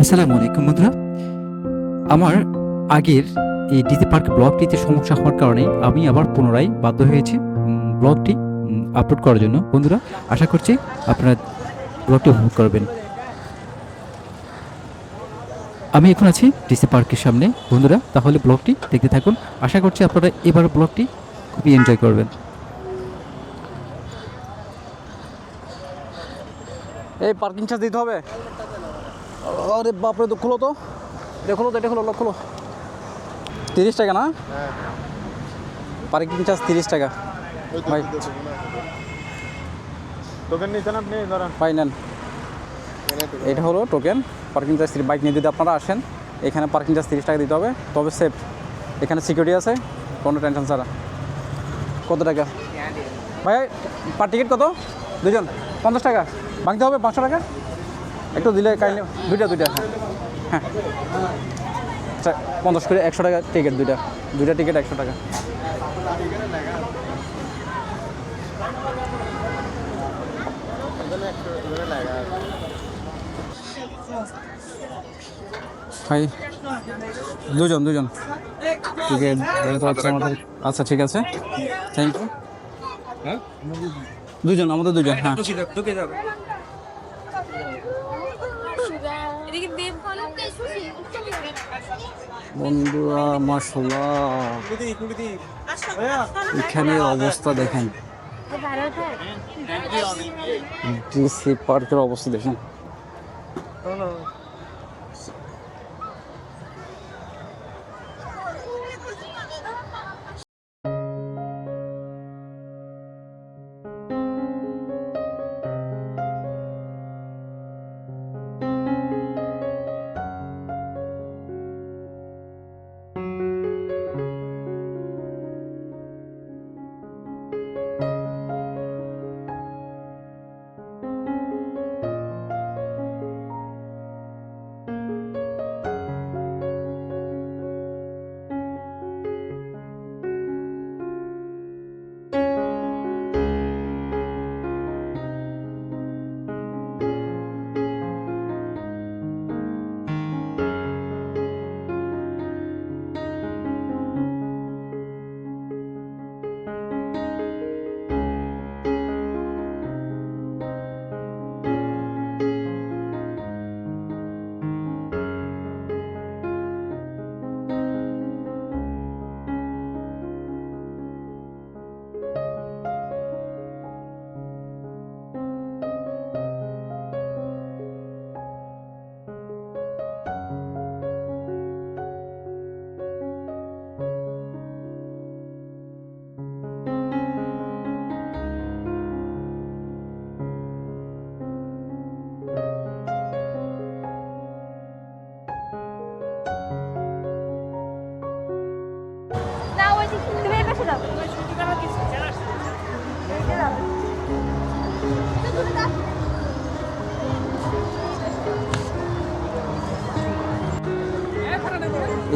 আসসালামু আলাইকুম বন্ধুরা। আমার আগের এই ডিজি পার্ক ব্লগটিতে সমস্যা হওয়ার কারণে আমি আবার পুনরায় বাধ্য হয়েছি ব্লগটি আপলোড করার জন্য। বন্ধুরা, আশা করছি আপনারা ব্লগটি উপভোগ করবেন। আমি এখন আছি ডিসি পার্কের সামনে। বন্ধুরা, তাহলে ব্লগটি দেখতে থাকুন। আশা করছি আপনারা এবার ব্লগটি খুবই এনজয় করবেন। এই পার্কিং চার্জ দিতে হবে। আরে বাপরে তো খুলো তো। এটা খুলো তো এটা খুলো লক খুলো। তিরিশ টাকা না? পার্কিং চার্জ তিরিশ টাকা। ভাই। টোকেন নিতেন আপনি? ভাই নেন। এটা হলো টোকেন পার্কিং চার্জ বাইক নিয়ে যদি আপনারা আসেন এখানে পার্কিং চার্জ তিরিশ টাকা দিতে হবে। তবে সেফ এখানে সিকিউরিটি আছে কোনো টেনশন ছাড়া। কত টাকা? ভাই পার টিকিট কত? দুজন পঞ্চাশ টাকা। ভাঙতে হবে পাঁচশো টাকা? একটু দিলে কাইন্ডলি দুইটা দুইটা হ্যাঁ। হ্যাঁ। আচ্ছা পঞ্চাশ করে একশো টাকা টিকিট দুইটা। দুইটা টিকিট একশো টাকা। ভাই দুজন দুজন। টিকিট আচ্ছা ঠিক আছে। থ্যাংক ইউ দুজন আমাদের দুজন হ্যাঁ। বন্ধুরা মাসাল্লাহ এখানে অবস্থা দেখেন। ডিসি পার্কের অবস্থা দেখেন।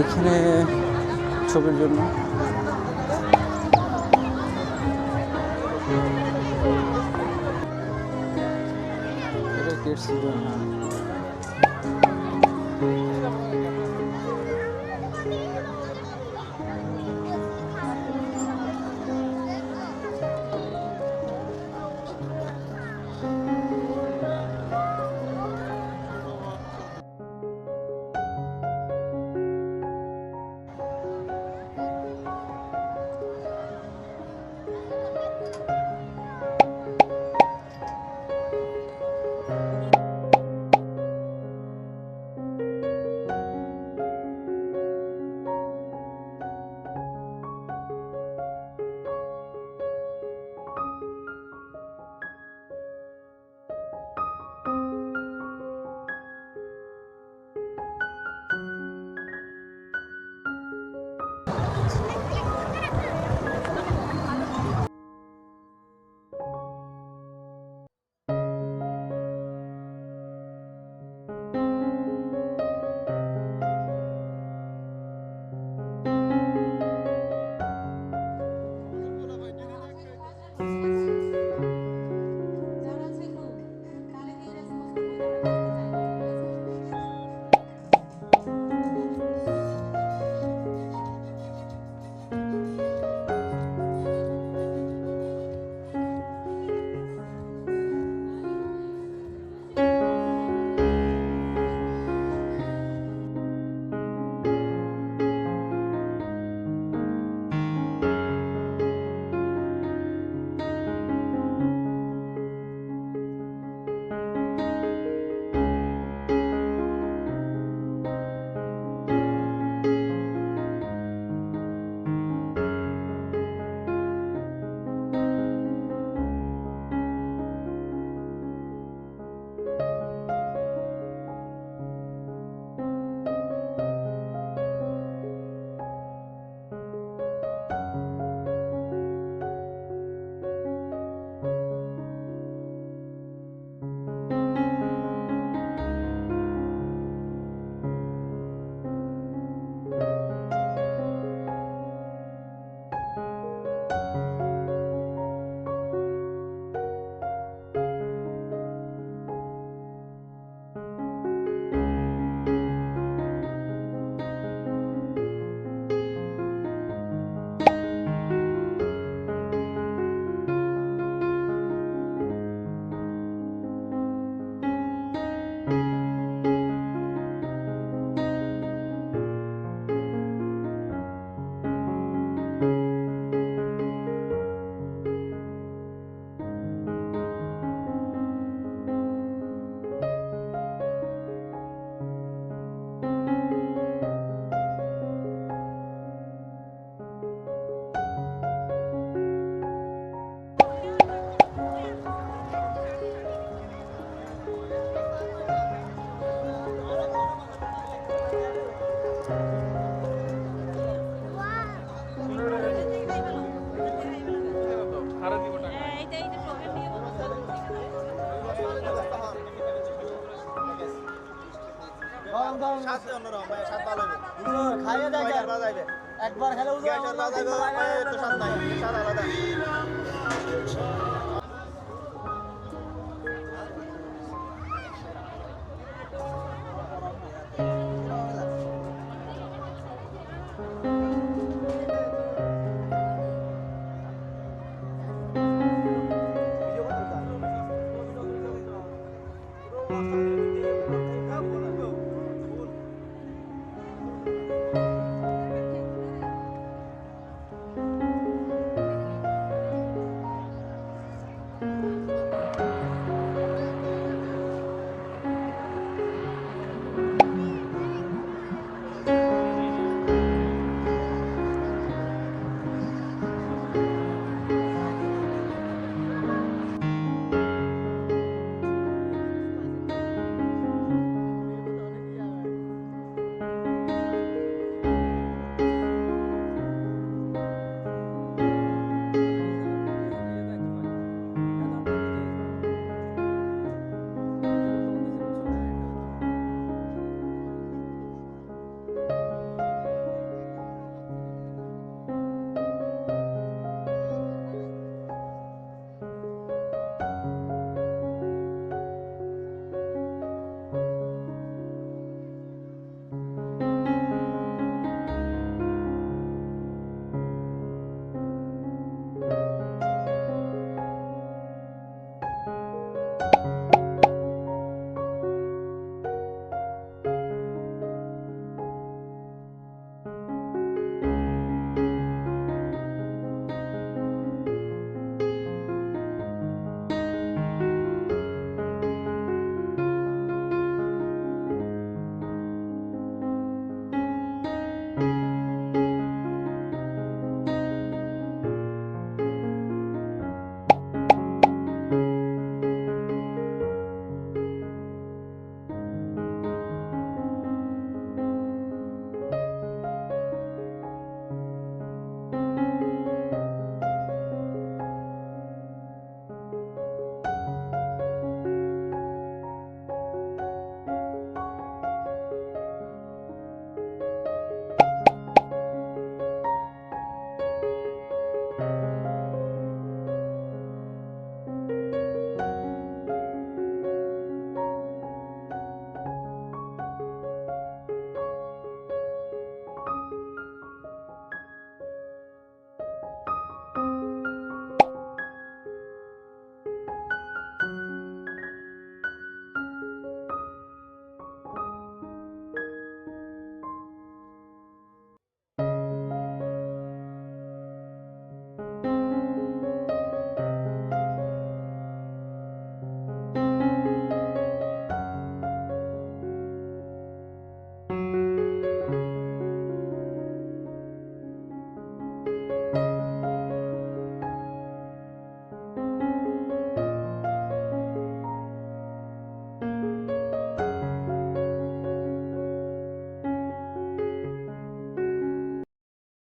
এখানে ছবির জন্য এটা kids স্বাদ অন্যরকম ভাই স্বাদ ভালো হবে। খাইয়ে দেখেন। একবার খেলে উজুর একটু স্বাদ নাই স্বাদ আলাদা